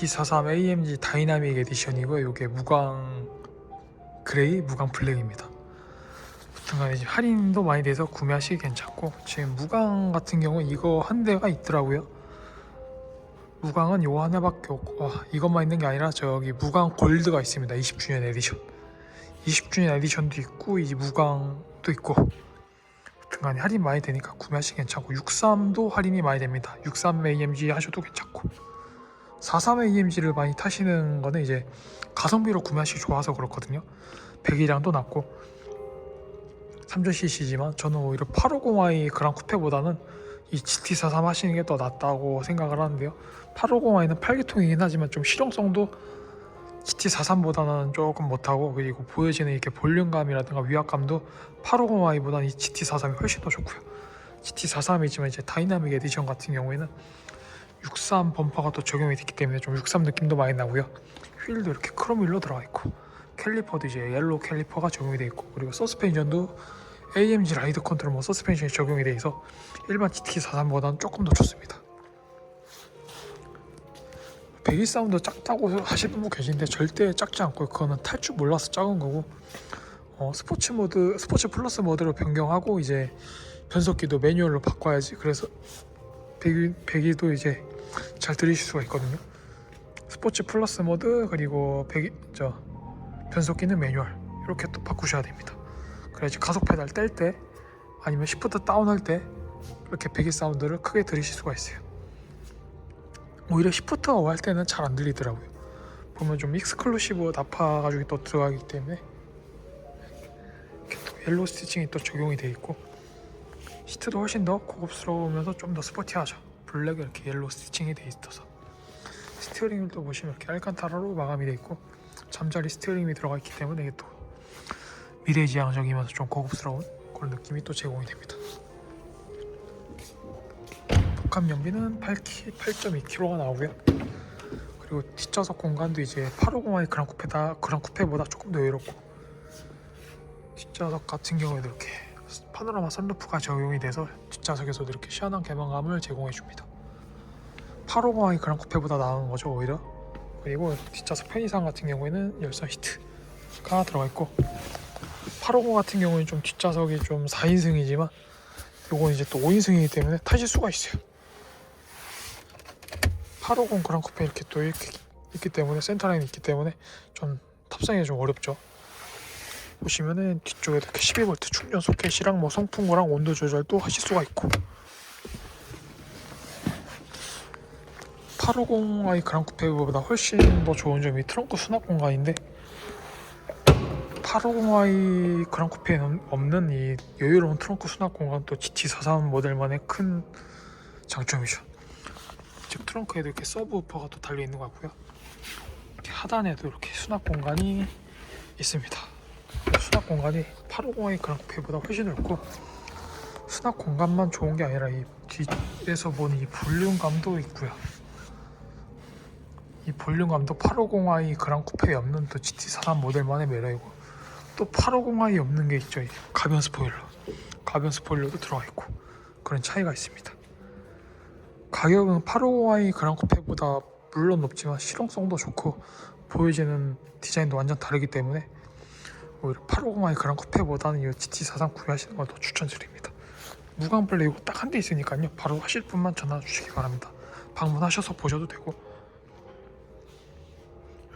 GT43 AMG 다이나믹 에디션이고요. 이게 무광 그레이, 무광 블랙입니다. 지금 할인도 많이 돼서 구매하시기 괜찮고 지금 무광 같은 경우 이거 한 대가 있더라고요. 무광은 요 하나밖에 없고 와, 이것만 있는 게 아니라 저기 무광 골드가 있습니다. 20주년 에디션. 20주년 에디션도 있고 이 무광도 있고 하여튼간에 할인 많이 되니까 구매하시기 괜찮고 63도 할인이 많이 됩니다. 63 AMG 하셔도 괜찮고 43 AMG를 많이 타시는 거는 이제 가성비로 구매하시기 좋아서 그렇거든요. 배기량도 낮고 3000cc지만 저는 오히려 850i 그랑 쿠페보다는 이 GT43 하시는 게 더 낫다고 생각을 하는데요. 850i는 8기통이긴 하지만 좀 실용성도 GT43보다는 조금 못하고 그리고 보여지는 이렇게 볼륨감이라든가 위압감도 850i보다는 이 GT43이 훨씬 더 좋고요. GT43이지만 이제 다이나믹 에디션 같은 경우에는 63 범퍼가 또 적용이 됐기 때문에 좀 63 느낌도 많이 나고요. 휠도 이렇게 크롬 휠로 들어가 있고 캘리퍼도 이제 옐로우 캘리퍼가 적용이 돼 있고 그리고 서스펜션도 AMG 라이드 컨트롤 뭐 서스펜션이 적용이 돼 있어 일반 GT43보다는 조금 더 좋습니다. 배기 사운드 작다고 하시는 분 계신데 절대 작지 않고 그거는 탈 줄 몰라서 작은 거고 어, 스포츠 모드 스포츠 플러스 모드로 변경하고 이제 변속기도 매뉴얼로 바꿔야지 그래서 배기, 배기도 이제 잘 들으실 수가 있거든요. 스포츠 플러스 모드 그리고 배기 저 변속기는 매뉴얼. 이렇게 또 바꾸셔야 됩니다. 그래야지 가속 페달 뗄 때 아니면 시프트 다운 할 때 이렇게 배기 사운드를 크게 들으실 수가 있어요. 오히려 시프트 어할 때는 잘 안 들리더라고요. 보면 좀 익스클루시브 나파 가죽이 또 들어가기 때문에. 이렇게 또 옐로우 스티칭이 또 적용이 돼 있고 시트도 훨씬 더 고급스러우면서 좀 더 스포티하죠 블랙에 이렇게 옐로우 스티칭이 돼 있어서 스티어링 휠도 보시면 이렇게 알칸타라로 마감이 돼 있고 잠자리 스티어링이 들어가 있기 때문에 이게 또 미래지향적이면서 좀 고급스러운 그런 느낌이 또 제공이 됩니다. 복합 연비는 8키, 8.2kg가 나오고요. 그리고 뒷좌석 공간도 이제 850i 그랑 쿠페다 그랑 쿠페보다 조금 더 여유롭고 뒷좌석 같은 경우에도 이렇게 파노라마 선루프가 적용이 돼서 뒷좌석에서도 이렇게 시원한 개방감을 제공해 줍니다. 850i 그랑 쿠페보다 나은 거죠 오히려. 그리고 뒷좌석 편의상 같은 경우에는 열선 히트가 들어가 있고 850 같은 경우는 좀 뒷좌석이 좀 4인승이지만 요건 이제 또 5인승이기 때문에 타실 수가 있어요. 850 그랑 쿠페 이렇게 또 이렇게 있기 때문에 센터라인이 있기 때문에 좀 탑승이 좀 어렵죠. 보시면은 이렇게 12V 충전 소켓이랑 뭐 송풍구랑 온도 조절도 하실 수가 있고 850i 그랑 쿠페보다 훨씬 더 좋은 점이 트렁크 수납 공간인데 850i 그랑 쿠페에는 없는 이 여유로운 트렁크 수납 공간 또 GT43 모델만의 큰 장점이죠. 즉 트렁크에도 이렇게 서브우퍼가 또 달려 있는 것 같고요. 하단에도 이렇게 수납 공간이 있습니다. 수납 공간이 850i 그랑 쿠페보다 훨씬 넓고 수납 공간만 좋은 게 아니라 이 뒤에서 보는 이 볼륨감도 있고요. 이 볼륨감도 850i 그랑 쿠페에 없는 또 GT43 모델만의 매력이고 또 850i 없는 게 있죠. 이 가변 스포일러. 가변 스포일러도 들어가 있고 그런 차이가 있습니다. 가격은 850i 그랑 쿠페보다 물론 높지만 실용성도 좋고 보여지는 디자인도 완전 다르기 때문에 오히려 850i 그랑 쿠페보다는 이 GT43 구매하시는 걸 더 추천드립니다. 무광 블랙 이거 딱한 대 있으니까요. 바로 하실 분만 전화 주시기 바랍니다. 방문하셔서 보셔도 되고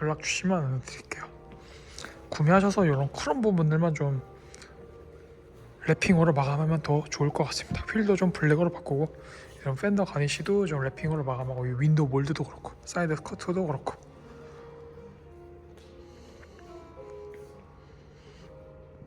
연락 주시면 알려드릴게요. 구매하셔서 이런 크롬 부분들만 좀 랩핑으로 마감하면 더 좋을 것 같습니다. 휠도 좀 블랙으로 바꾸고 이런 팬더 가니시도 좀 랩핑으로 마감하고 이 윈도우 몰드도 그렇고 사이드 커트도 그렇고